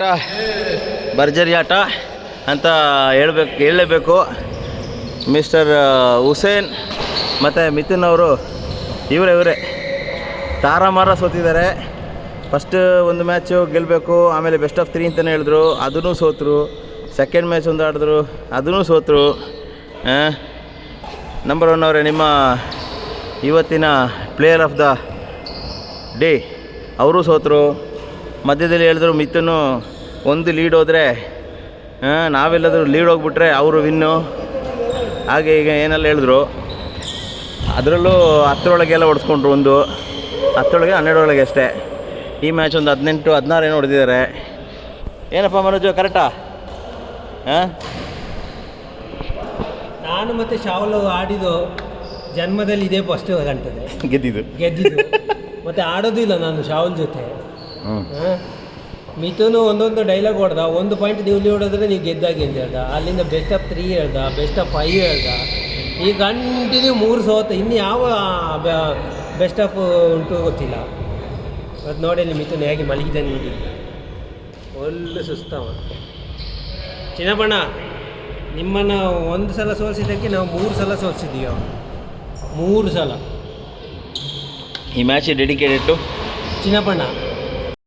ಆಟ, ಭರ್ಜರಿ ಆಟ ಅಂತ ಹೇಳ್ಬೇಕು, ಹೇಳಲೇಬೇಕು. ಮಿಸ್ಟರ್ ಹುಸೇನ್ ಮತ್ತು ಮಿಥುನ್ ಅವರು, ಇವರೇ ಇವರೇ. ತಾರಾಮಾರ ಸೋತಿದ್ದಾರೆ. ಫಸ್ಟ್ ಒಂದು ಮ್ಯಾಚು ಗೆಲ್ಲಬೇಕು ಆಮೇಲೆ ಬೆಸ್ಟ್ ಆಫ್ ತ್ರೀ ಅಂತಲೇ ಹೇಳಿದ್ರು. ಅದನ್ನು ಸೋತರು. ಸೆಕೆಂಡ್ ಮ್ಯಾಚ್ ಒಂದು ಆಡಿದ್ರು, ಅದನ್ನು ಸೋತರು. ನಂಬರ್ ಒನ್ ಅವರೇ, ನಿಮ್ಮ ಇವತ್ತಿನ ಪ್ಲೇಯರ್ ಆಫ್ ದ ಡೇ ಅವರು ಸೋತರು. ಮಧ್ಯದಲ್ಲಿ ಹೇಳಿದ್ರು ಮಿಥುನು ಒಂದು ಲೀಡ್ ಹೋದರೆ ನಾವೆಲ್ಲಾದರೂ ಲೀಡ್ ಹೋಗ್ಬಿಟ್ರೆ ಅವರು ವಿನ್ನು ಹಾಗೆ ಈಗ ಏನೆಲ್ಲ ಹೇಳಿದ್ರು. ಅದರಲ್ಲೂ ಹತ್ತರೊಳಗೆಲ್ಲ ಹೊಡೆಸ್ಕೊಂಡ್ರು ಒಂದು. ಹತ್ತರೊಳಗೆ ಹನ್ನೆರಡರೊಳಗೆ ಅಷ್ಟೇ. ಈ ಮ್ಯಾಚ್ ಒಂದು ಹದಿನೆಂಟು ಹದಿನಾರು ಏನು ಹೊಡೆದಿದ್ದಾರೆ. ಏನಪ್ಪ ಮನೋಜು ಕರೆಕ್ಟಾ ಹಾಂ? ನಾನು ಮತ್ತು ಶಾವಲ್ ಆಡಿದ್ದು ಜನ್ಮದಲ್ಲಿ ಇದೇ ಫಸ್ಟ್ ಗಂಟೆ ಗೆದ್ದಿದ್ದು. ಗೆದ್ದಿದ್ದು. ಮತ್ತೆ ಆಡೋದಿಲ್ಲ ಇಲ್ಲ ನಾನು ಶಾವಲ್ ಜೊತೆ? ಮಿಥುನು ಒಂದೊಂದು ಡೈಲಾಗ್ ಹೊಡೆದ ಒಂದು ಪಾಯಿಂಟ್ ನೀವು ಹೊಡೆದ್ರೆ ನೀವು ಗೆದ್ದಾಗಿ ಅಂತ ಹೇಳ್ದ. ಅಲ್ಲಿಂದ ಬೆಸ್ಟ್ ಆಫ್ ತ್ರೀ ಹೇಳ್ದ ಬೆಸ್ಟ್ ಆಫ್ ಫೈವ್ ಹೇಳ್ದ. ಈ ಕಂಟಿನ್ಯೂ ಮೂರು ಸೋತ ಇನ್ನು ಯಾವ ಬೆಸ್ಟ್ ಆಫ್ ಉಂಟು ಗೊತ್ತಿಲ್ಲ. ಅದು ನೋಡಿ ಅಲ್ಲಿ ಮಿಥುನ್ ಹೇಗೆ ಮಲಗಿದೆ ನೋಡಿ ಒಳ್ಳೆ ಸುಸ್ತವ. ಚಿನ್ನಬಣ್ಣ ನಿಮ್ಮನ್ನು ಒಂದು ಸಲ ಸೋಲಿಸಿದ್ದಕ್ಕೆ ನಾವು ಮೂರು ಸಲ ಸೋಲಿಸಿದ್ದೀವಿ ಅವನು ಮೂರು ಸಲ. ಈ ಮ್ಯಾಚ್ ಡೆಡಿಕೇಟೆಡ್ ಟು ಚಿನ್ನಬಣ್ಣ.